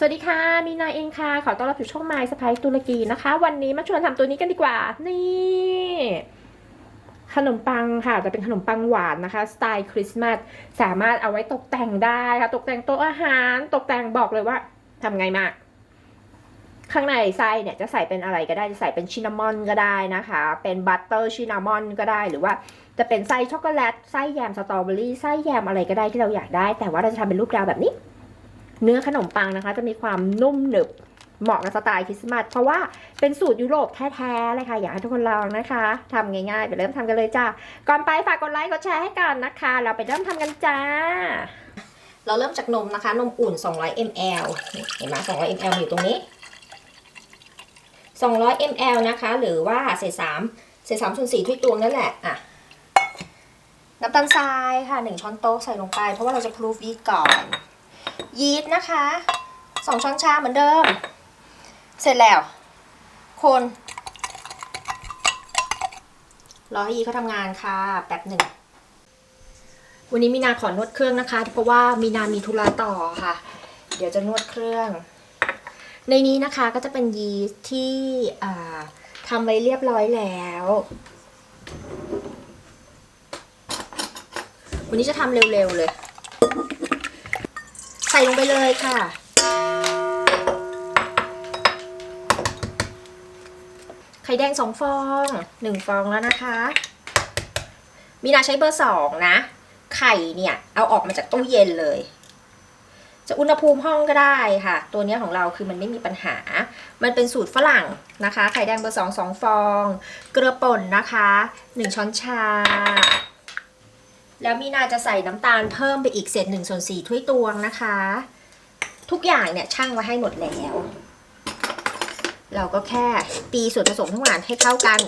สวัสดีค่ะ มีนาเองค่ะ ขอต้อนรับสู่ช่องไมซ์สไปตุรกีนะคะ วันนี้มาชวนทำตัวนี้กันดีกว่า นี่ ขนมปังค่ะ จะเป็นขนมปังหวานนะคะ สไตล์คริสต์มาส สามารถเอาไว้ตกแต่งได้ค่ะ ตกแต่งโต๊ะอาหาร ตกแต่งบอกเลยว่าทำไงมากข้างในไส้เนี่ยจะใส่เป็นอะไรก็ได้ จะใส่เป็นชินนามอนก็ได้นะคะ เป็นบัตเตอร์ชินามอนก็ได้ หรือว่าจะเป็นไส้ช็อกโกแลต ไส้แยมสตรอเบอรี่ ไส้แยมอะไรก็ได้ที่เราอยากได้ แต่ว่าเราจะทำเป็นรูปดาวแบบนี้ เนื้อขนมปังนะคะ จะมีความนุ่มหนึบเหมาะกับสไตล์คริสต์มาสเพราะว่าเป็นสูตรยุโรปแท้ๆเลยค่ะ อยากให้ทุกคนลองนะคะทำง่ายๆ ไปเริ่มทำกันเลยจ้าก่อนไปฝากกดไลค์กดแชร์ให้กันนะคะ เราไปเริ่มทำกันจ้า เราเริ่มจากนมนะคะ นมอุ่น 200 ml เห็นไหม200 ml อยู่ตรงนี้ 200 ml นะคะ หรือว่าเศษ3เศษ3ส่วน4ถ้วยตวงนั่นแหละอะน้ำตาลทรายค่ะ 1 ช้อนโต๊ะใส่ลงไป เพราะว่าเราจะพรูฟยีก่อน ยีสต์นะคะ2ช้อนชาเหมือนเดิม เสร็จแล้ว คนรอให้ยีสต์เขาทำงานค่ะแป๊บหนึ่ง วันนี้มีนาขอนวดเครื่องนะคะ เพราะว่ามีนามีธุระต่อค่ะ เดี๋ยวจะนวดเครื่อง ในนี้นะคะก็จะเป็นยีสต์ที่ทำไว้เรียบร้อยแล้ว วันนี้จะทำเร็วๆเลย ส่ลงไปเลยค่ะ ไข่แดงสองฟองหนึ่งฟองแล้วนะคะ มีนาใช้เบอร์สองนะ ไข่เนี่ย เอาออกมาจากตู้เย็นเลย จะอุณหภูมิห้องก็ได้ค่ะ ตัวเนี้ยของเราคือมันไม่มีปัญหา มันเป็นสูตรฝรั่งนะคะ ไข่แดงเบอร์สองสองฟอง เกลือป่นนะคะหนึ่งช้อนชา แล้วมีนาจะใส่น้ำตาลเพิ่มไปอีกเศษหนึ่งส่วนสี่ถ้วยตวงนะคะ ทุกอย่างเนี่ยช่างไว้ให้หมดแล้ว เราก็แค่ตีส่วนผสมทั้งหมดให้เข้ากัน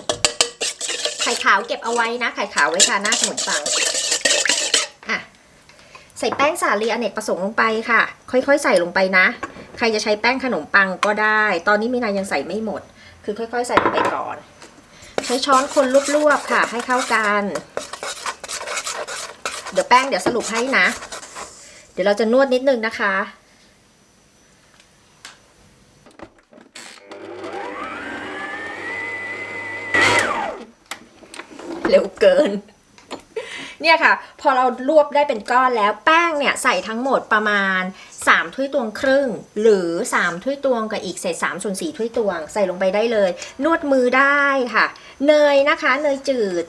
ไข่ขาวเก็บเอาไว้นะ ไข่ขาวไว้ทาหน้าขนมปังอะใส่แป้งสาลีอเนกประสงค์ลงไปค่ะ ค่อยๆ ใส่ลงไปนะ ใครจะใช้แป้งขนมปังก็ได้ ตอนนี้มีนายังใส่ไม่หมด คือค่อยๆ ใส่ลงไปก่อน ใช้ช้อนคนลวกๆค่ะให้เข้ากัน เดี๋ยวแป้งเดี๋ยวสรุปให้นะ เดี๋ยวเราจะนวดนิดนึงนะคะ เร็วเกิน เนี่ยค่ะ พอเรารวบได้เป็นก้อนแล้วแป้งเนี่ยใส่ทั้งหมดประมาณ 3 ถ้วยตวงครึ่ง หรือ 3 ถ้วยตวงกับอีกเศษ3ส่วน4ถ้วยตวง ใส่ลงไปได้เลย นวดมือได้ค่ะ เนยนะคะ เนยจืด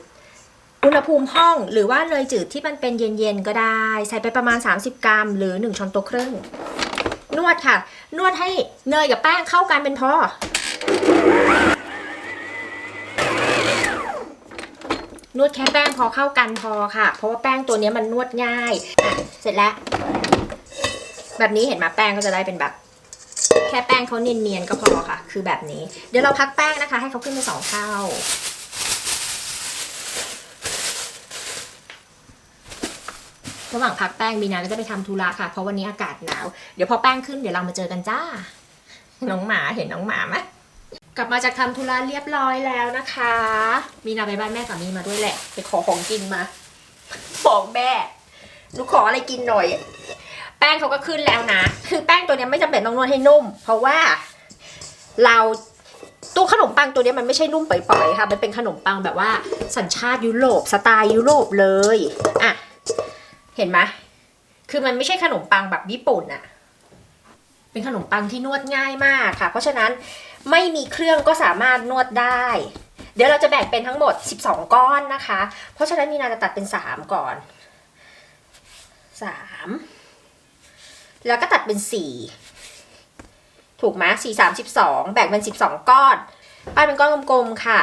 อุณหภูมิห้องหรือว่าเนยจืดที่มันเป็นเย็นๆก็ได้ ใส่ไปประมาณ 30 กรัม หรือ 1ช้อนโต๊ะครึ่ง นวดค่ะ นวดให้เนยกับแป้งเข้ากันเป็นพอนวดแค่แป้งพอเข้ากันพอค่ะ เพราะว่าแป้งตัวนี้มันนวดง่าย เสร็จแล้ว แบบนี้เห็นไหมแป้งก็จะได้เป็นแบบ แค่แป้งเขาเนียนๆก็พอค่ะ คือแบบนี้ เดี๋ยวเราพักแป้งนะคะ ให้เขาขึ้นไปสองเท่า ระหว่างพักแป้งมีนาก็จะไปทำธุระค่ะ เพราะวันนี้อากาศหนาว เดี๋ยวพอแป้งขึ้นเดี๋ยวเรามาเจอกันจ้า น้องหมาเห็นน้องหมาไหมกลับมาจากทำธุระเรียบร้อยแล้วนะคะ มีนาไปบ้านแม่สามีมาด้วยแหละ ไปขอของกินมา บอกแม่หนูขออะไรกินหน่อย แป้งเขาก็ขึ้นแล้วนะ คือแป้งตัวนี้ไม่จำเป็นต้องนวดให้นุ่ม เพราะว่าเราตู้ขนมปังตัวนี้มันไม่ใช่นุ่มปล่อยๆค่ะ มันเป็นขนมปังแบบว่าสัญชาติยุโรปสไตล์ยุโรปเลย อะ เห็นไหมคือมันไม่ใช่ขนมปังแบบญี่ปุ่นอะเป็นขนมปังที่นวดง่ายมากค่ะ เพราะฉะนั้นไม่มีเครื่องก็สามารถนวดได้ เดี๋ยวเราจะแบ่งเป็นทั้งหมด 12 ก้อนนะคะ เพราะฉะนั้นมีนาจะตัดเป็น 3 ก่อน 3 แล้วก็ตัดเป็น 4 ถูกไหม4 3 12แบ่งเป็น 12 ก้อนป้ายเป็นก้อนกลมๆค่ะ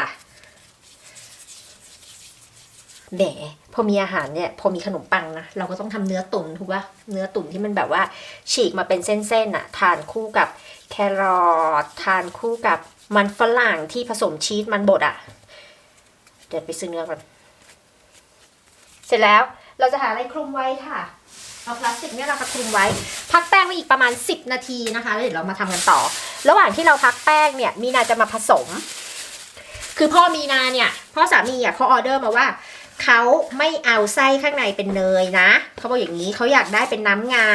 แหมพอมีอาหารเนี่ยพอมีขนมปังนะเราก็ต้องทำเนื้อตุ๋นถูกปะเนื้อตุ๋นที่มันแบบว่าฉีกมาเป็นเส้นๆอะทานคู่กับแครอททานคู่กับมันฝรั่งที่ผสมชีสมันบดอะเดี๋ยวไปซื้อเนื้อก่อนเสร็จแล้วเราจะหาอะไรคลุมไว้ค่ะเอาพลาสติกเนี่ยนะคะคลุมไว้ พักแป้งไว้อีกประมาณ 10 นาทีนะคะแล้วเดี๋ยวเรามาทำกันต่อ ระหว่างที่เราพักแป้งเนี่ยมีนาจะมาผสม คือพ่อมีนาเนี่ยพ่อสามีอะเขาออเดอร์มาว่า เขาไม่เอาไส้ข้างในเป็นเนยนะ เขาบอกอย่างนี้เขาอยากได้เป็นน้ำงา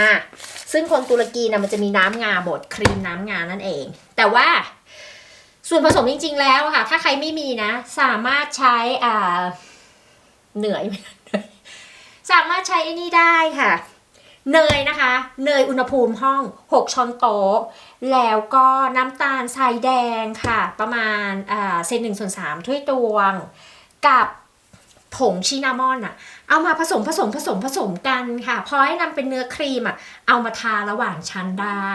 ซึ่งคนตุรกีนะมันจะมีน้ำงาบดครีมน้ำงานั่นเอง แต่ว่าส่วนผสมจริง ๆ แล้วค่ะ ถ้าใครไม่มีนะ สามารถใช้อ่าเหนื่อย สามารถใช้ไอ้นี่ได้ค่ะ เนยนะคะ เนยอุณหภูมิห้อง 6ช้อนโต๊ะ แล้วก็น้ำตาลทรายแดงค่ะ ประมาณอ่าเซนหนึ่งส่วนสามถ้วยตวง กับ ผงชินามอนอะเอามาผสมผสมผสมผสมกันค่ะพอให้นำเป็นเนื้อครีมอะเอามาทาระหว่างชั้นได้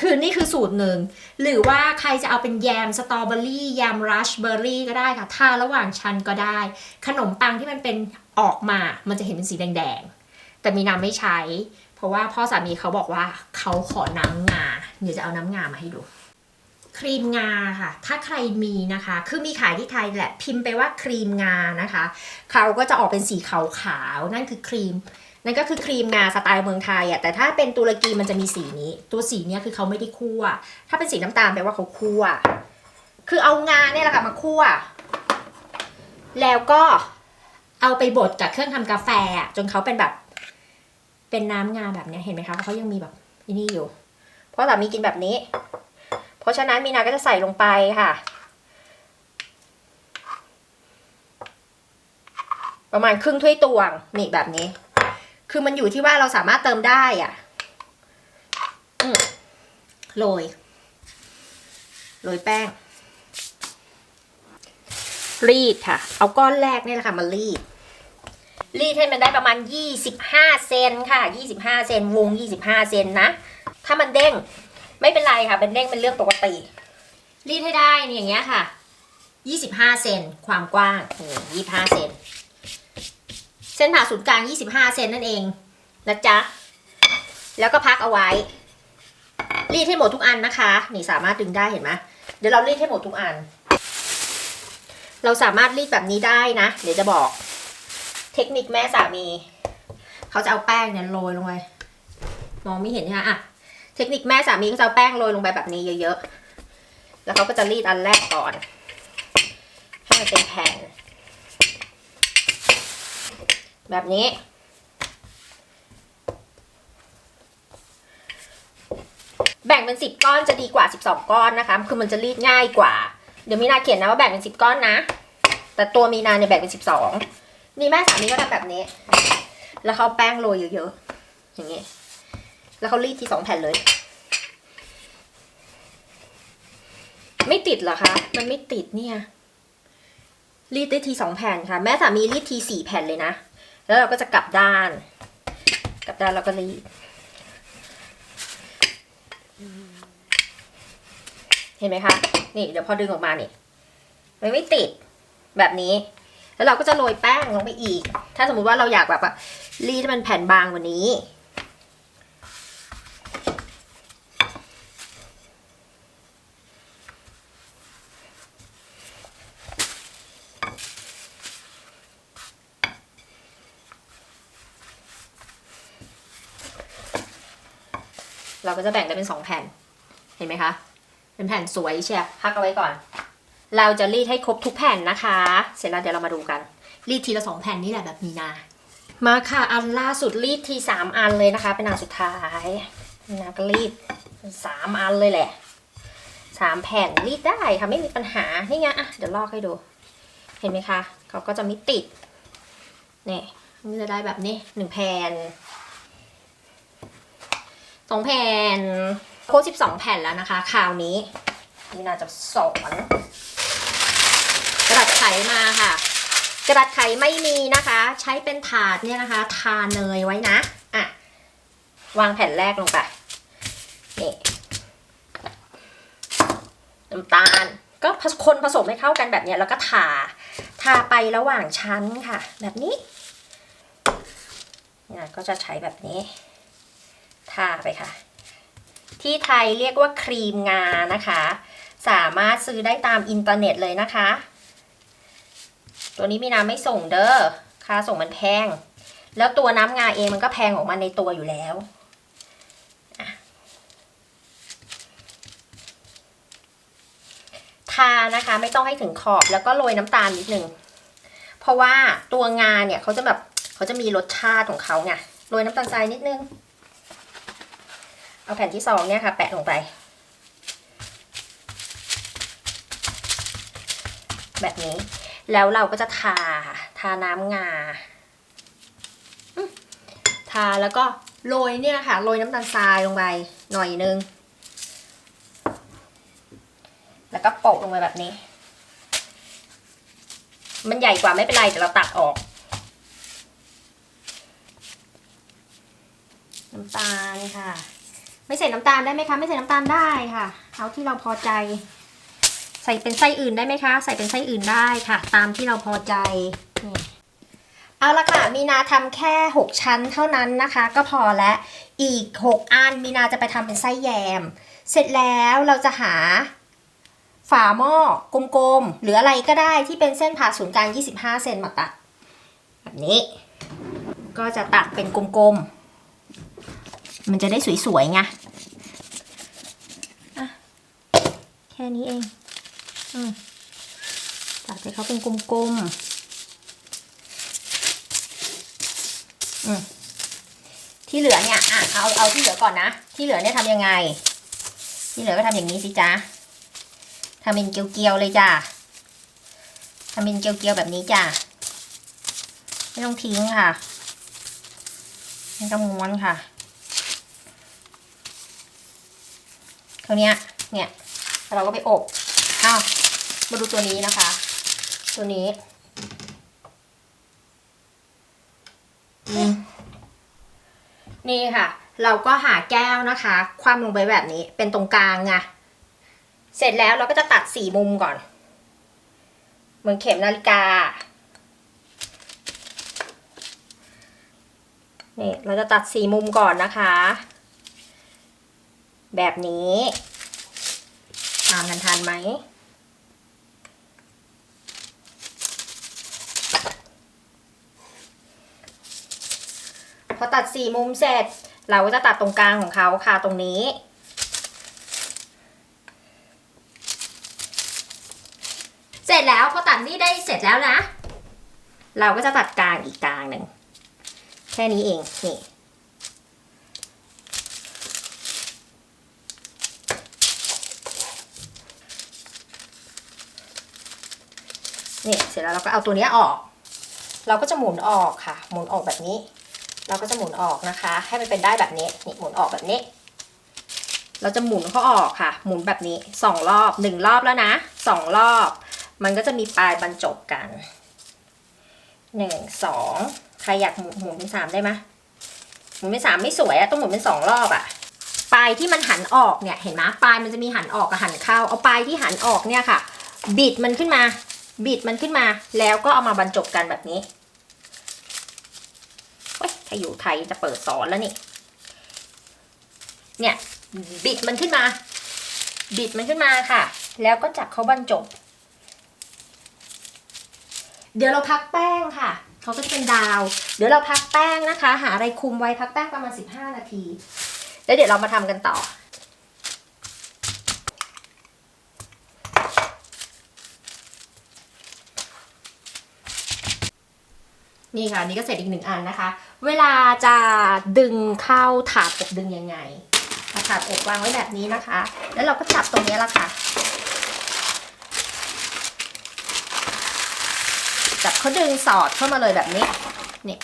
คือนี่คือสูตรหนึ่ง หรือว่าใครจะเอาเป็นแยมสตรอเบอรี่แยมรัชเบอร์รี่ก็ได้ค่ะ ทาระหว่างชั้นก็ได้ ขนมปังที่มันเป็นออกมา มันจะเห็นเป็นสีแดงๆ แต่มีน้ำไม่ใช้ เพราะว่าพ่อสามีเขาบอกว่าเขาขอน้ำงา เดี๋ยวจะเอาน้ำงามาให้ดู ครีมงาค่ะ ถ้าใครมีนะคะ คือมีขายที่ไทยแหละ พิมพ์ไปว่าครีมงานะคะ เขาก็จะออกเป็นสีขาวๆนั่นคือครีม นั่นก็คือครีมงาสไตล์เมืองไทยอะ แต่ถ้าเป็นตุรกีมันจะมีสีนี้ ตัวสีเนี้ยคือเขาไม่ได้คั่ว ถ้าเป็นสีน้ำตาลแปลว่าเขาคั่ว คือเอางาเนี่ยแหละค่ะมาคั่ว แล้วก็เอาไปบดกับเครื่องทำกาแฟจนเขาเป็นแบบ เป็นน้ำงาแบบเนี้ย เห็นไหมคะเขายังมีแบบนนี่อยู่ เพราะสามีกินแบบนี้ เพราะฉะนั้นมีนาก็จะใส่ลงไปค่ะ ประมาณครึ่งถ้วยตวงนี่แบบนี้ คือมันอยู่ที่ว่าเราสามารถเติมได้อะโรยโรยแป้ง รีดค่ะ เอาก้อนแรกนี่แหละค่ะมารีด รีดให้มันได้ประมาณ 25 เซนค่ะ 25 เซนวง 25 เซนนะ ถ้ามันเด้ง ไม่เป็นไรค่ะ เป็นเด้งเป็นเรื่องปกติ รีดให้ได้นี่อย่างเงี้ยค่ะ 25 เซนความกว้างนี่25 เซน เส้นผ่าศูนย์กลาง 25 เซนนั่นเองนะจ๊ะ แล้วก็พักเอาไว้ รีดให้หมดทุกอันนะคะ นี่สามารถดึงได้เห็นไหมเดี๋ยวเรารีดให้หมดทุกอัน เราสามารถรีดแบบนี้ได้นะ เดี๋ยวจะบอก เทคนิคแม่สามี เขาจะเอาแป้งเนี่ยโรยลงไป มองไม่เห็นใช่ไหมอะ เทคนิคแม่สามีเขาจะเอาแป้งโรยลงไปแบบนี้เยอะๆ แล้วเขาก็จะรีดอันแรกก่อนให้มันเป็นแผ่น แบบนี้ แบ่งเป็นสิบก้อนจะดีกว่าสิบสองก้อนนะคะ คือมันจะรีดง่ายกว่า เดี๋ยวมีนาเขียนนะว่าแบ่งเป็นสิบก้อนนะ แต่ตัวมีนาเนี่ยแบ่งเป็นสิบสองนี่แม่สามีก็ทำแบบนี้ แล้วเขาเอาแป้งโรยเยอะๆ อย่างนี้ แล้วเขารีดทีสองแผ่นเลย ไม่ติดเหรอคะ มันไม่ติดเนี่ย รีดได้ทีสองแผ่นค่ะ แม่สามีรีดทีสี่แผ่นเลยนะ แล้วเราก็จะกลับด้าน กลับด้านแล้วก็รีด เห็นไหมคะ นี่เดี๋ยวพอดึงออกมานี่มันไม่ติดแบบนี้ แล้วเราก็จะโรยแป้งลงไปอีก ถ้าสมมุติว่าเราอยากแบบว่ารีดให้มันแผ่นบางกว่านี้ เราก็จะแบ่งได้เป็นสองแผ่น เห็นไหมคะ เป็นแผ่นสวยเชียพักเอาไว้ก่อน เราจะรีดให้ครบทุกแผ่นนะคะ เสร็จแล้วเดี๋ยวเรามาดูกัน รีดทีละสองแผ่นนี่แหละแบบมีนา มาค่ะ อันล่าสุดรีดทีสามอันเลยนะคะ เป็นอันสุดท้ายนาก็รีดสามอันเลยแหละสามแผ่นรีดได้ค่ะไม่มีปัญหา นี่ไงอะเดี๋ยวลอกให้ดู เห็นไหมคะ เขาก็จะไม่ติดเนี่ยมันจะได้แบบนี้หนึ่งแผ่น สองแผ่นโค้ดสิบสองแผ่นแล้วนะคะคราวนี้นี่น่าจะสอนกระดาษไขมาค่ะ กระดาษไขไม่มีนะคะ ใช้เป็นถาดเนี่ยนะคะ ทาเนยไว้นะอะวางแผ่นแรกลงไปนี่น้ำตาลก็คนผสมให้เข้ากันแบบเนี้ยแล้วก็ทาทาไประหว่างชั้นค่ะ แบบนี้เนี่ยก็จะใช้แบบนี้ ทาไปค่ะ ที่ไทยเรียกว่าครีมงานะคะ สามารถซื้อได้ตามอินเทอร์เน็ตเลยนะคะ ตัวนี้มีน้ำไม่ส่งเด้อค่าส่งมันแพง แล้วตัวน้ำงาเองมันก็แพงของมันในตัวอยู่แล้วทานะคะไม่ต้องให้ถึงขอบแล้วก็โรยน้ำตาลนิดนึง เพราะว่าตัวงาเนี่ยเขาจะแบบเขาจะมีรสชาติของเขาไงโรยน้ำตาลทรายนิดนึง เอาแผ่นที่สองเนี่ยค่ะ แปะลงไป แบบนี้ แล้วเราก็จะทาทาน้ำงาทาแล้วก็โรยเนี่ยค่ะโรยน้ำตาลทรายลงไปหน่อยนึง แล้วก็โปะลงไปแบบนี้ มันใหญ่กว่าไม่เป็นไรแต่เราตัดออกน้ำตาลค่ะ ไม่ใส่น้ำตาลได้ไหมคะ ไม่ใส่น้ำตาลได้ค่ะ เอาที่เราพอใจ ใส่เป็นไส้อื่นได้ไหมคะ ใส่เป็นไส้อื่นได้ค่ะ ตามที่เราพอใจนี่เอาละค่ะ มีนาทำแค่ 6 ชั้นเท่านั้นนะคะ ก็พอแล้วอีก 6 อันมีนาจะไปทำเป็นไส้แยม เสร็จแล้วเราจะหาฝาหม้อกลมๆหรืออะไรก็ได้ที่เป็นเส้นผ่าศูนย์กลาง 25 เซนมาตัด แบบนี้ ก็จะตัดเป็นกลมๆ มันจะได้สวยๆไงอะแค่นี้เองอืมตัดให้เขาเป็นกลมๆอืมที่เหลือเนี่ยอะเอาเอาที่เหลือก่อนนะ ที่เหลือเนี่ยทำยังไง ที่เหลือก็ทำอย่างนี้สิจ๊ะทำเป็นเกลียวๆเลยจ้ะทำเป็นเกลียวๆแบบนี้จ้ะไม่ต้องทิ้งค่ะไม่ต้องม้วนค่ะ เนี้เนี่ยเราก็ไปอบอ้าวมาดูตัวนี้นะคะ ตัวนี้นี่ค่ะ เราก็หาแก้วนะคะ คว่ำลงไปแบบนี้เป็นตรงกลางไงเสร็จแล้วเราก็จะตัดสี่มุมก่อน เหมือนเข็มนาฬิกานี่เราจะตัดสี่มุมก่อนนะคะ แบบนี้ ตามกันทันไหม พอตัดสี่มุมเสร็จ เราก็จะตัดตรงกลางของเขาค่ะตรงนี้ เสร็จแล้วพอตัดนี่ได้เสร็จแล้วนะ เราก็จะตัดกลางอีกกลางหนึ่ง แค่นี้เอง นี่ นี่เสร็จแล้วเราก็เอาตัวนี้ออก เราก็จะหมุนออกค่ะ หมุนออกแบบนี้ เราก็จะหมุนออกนะคะ ให้มันเป็นได้แบบนี้นี่หมุนออกแบบนี้ เราจะหมุนเขาออกค่ะ หมุนแบบนี้สองรอบหนึ่งรอบแล้วนะสองรอบ มันก็จะมีปลายบรรจบกันหนึ่งสองใครอยากหมุนหมุนเป็นสามได้ไหมหมุนเป็นสามไม่สวยอะต้องหมุนเป็นสองรอบอะปลายที่มันหันออกเนี่ยเห็นไหมปลายมันจะมีหันออกกับหันเข้าเอาปลายที่หันออกเนี่ยค่ะ บิดมันขึ้นมา บิดมันขึ้นมาแล้วก็เอามาบรรจบกันแบบนี้เฮ้ยถ้าอยู่ไทยจะเปิดสอนแล้วนี่ เนี่ย บิดมันขึ้นมา บิดมันขึ้นมาค่ะ แล้วก็จับเขาบรรจบ เดี๋ยวเราพักแป้งค่ะเขาก็จะเป็นดาว เดี๋ยวเราพักแป้งนะคะ หาอะไรคุมไว้พักแป้งประมาณ 15 นาที แล้วเดี๋ยวเรามาทำกันต่อ นี่ค่ะนี่ก็เสร็จอีกหนึ่งอันนะคะ เวลาจะดึงเข้าถาดอบดึงยังไงถาดอบวางไว้แบบนี้นะคะ แล้วเราก็จับตรงนี้ละค่ะ จับเขาดึงสอดเข้ามาเลยแบบนี้ นี่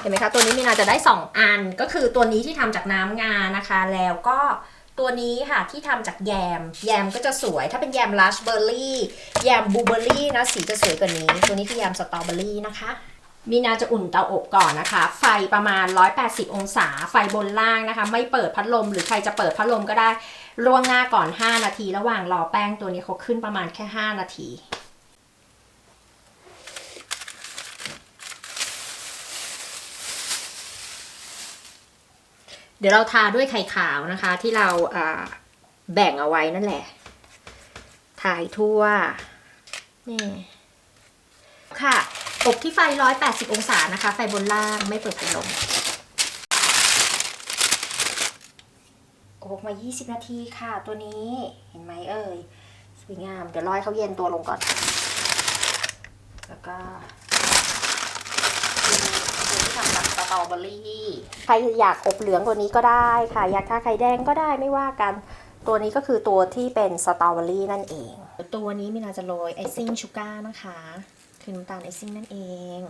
เห็นไหมคะตัวนี้มีนาจะได้ 2 อันก็คือตัวนี้ที่ทำจากน้ำงานะคะ แล้วก็ ตัวนี้ค่ะที่ทำจากแยม แยมก็จะสวย ถ้าเป็นแยมลาชเบอร์รี่แยมบลูเบอร์รี่นะสีจะสวยกว่านี้ ตัวนี้คือแยมสตรอเบอร์รี่นะคะมีนาจะอุ่นเตาอบก่อนนะคะ ไฟประมาณ 180 องศา ไฟบนล่างนะคะ ไม่เปิดพัดลม หรือใครจะเปิดพัดลมก็ได้ล่วงหน้าก่อน 5 นาที ระหว่างรอแป้งตัวนี้เขาขึ้นประมาณแค่ 5 นาที เดี๋ยวเราทาด้วยไข่ขาวนะคะ ที่เราแบ่งเอาไว้นั่นแหละ ถ่ายทั่ว นี่ ค่ะ อบที่ไฟ 180 องศานะคะ ไฟบนล่างไม่เปิดพัดลมอบมา 20 นาทีค่ะ ตัวนี้ เห็นไหมเอ่ย สวยงาม เดี๋ยวรอให้เขาเย็นตัวลงก่อน แล้วก็ตัวที่ทำจากส ตรอเบอรี่ใครอยากอบเหลืองตัวนี้ก็ได้ค่ะ อยากทาไข่แดงก็ได้ไม่ว่ากัน ตัวนี้ก็คือตัวที่เป็นสตรอเบอรี่นั่นเอง ตัวนี้มินาจะโรยไอซิ่งชูการ์นะคะ คือน้ำตาลไอซิ่งนั่นเอง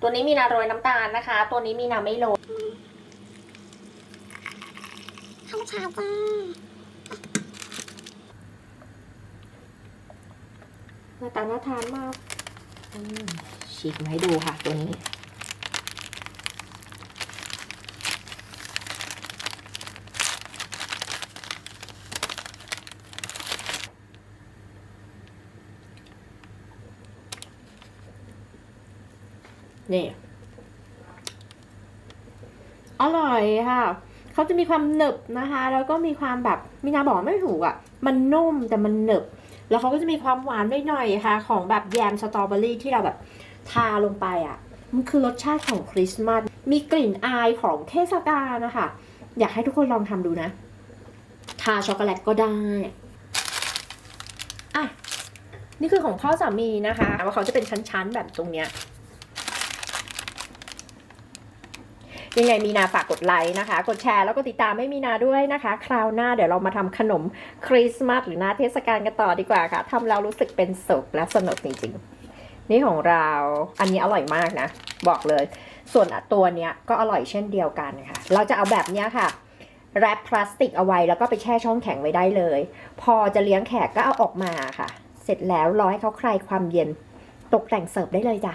ตัวนี้มีนาโรยน้ำตาลนะคะ ตัวนี้มีนาไม่โรยข้าว ชาจ้าหน้าตาน่าทานมากฉีกมาให้ดูค่ะตัวนี้นี่อร่อยค่ะ เขาจะมีความหนึบนะคะ แล้วก็มีความแบบมีนาบอกไม่ถูกอะ่ะ มันนุ่มแต่มันหนึบ แล้วเขาก็จะมีความหวานหน่อยๆค่ะ ของแบบแยมสตรอเบอรี่ที่เราแบบทาลงไปอะ่ะ มันคือรสชาติของคริสต์มาส มีกลิ่นอายของเทศกาลนะคะ อยากให้ทุกคนลองทำดูนะ ทาช็อกโกแลตก็ได้ อะ นี่คือของพ่อสามีนะคะ ว่าเขาจะเป็นชั้นๆแบบตรงเนี้ย ยังไงมีนาฝากกดไลค์นะคะ กดแชร์แล้วก็ติดตามให้มีนาด้วยนะคะ คราวหน้าเดี๋ยวเรามาทำขนมคริสต์มาสหรือหน้าเทศกาลกันต่อดีกว่าค่ะทำแล้วรู้สึกเป็นสุขและสนุกจริงๆ นี่ของเราอันนี้อร่อยมากนะ บอกเลย ส่วนตัวเนี้ยก็อร่อยเช่นเดียวกันค่ะ เราจะเอาแบบเนี้ยค่ะแรปพลาสติกเอาไว้แล้วก็ไปแช่ช่องแข็งไว้ได้เลย พอจะเลี้ยงแขกก็เอาออกมาค่ะ เสร็จแล้วรอให้เขาคลายความเย็นตกแต่งเสิร์ฟได้เลยจ้ะ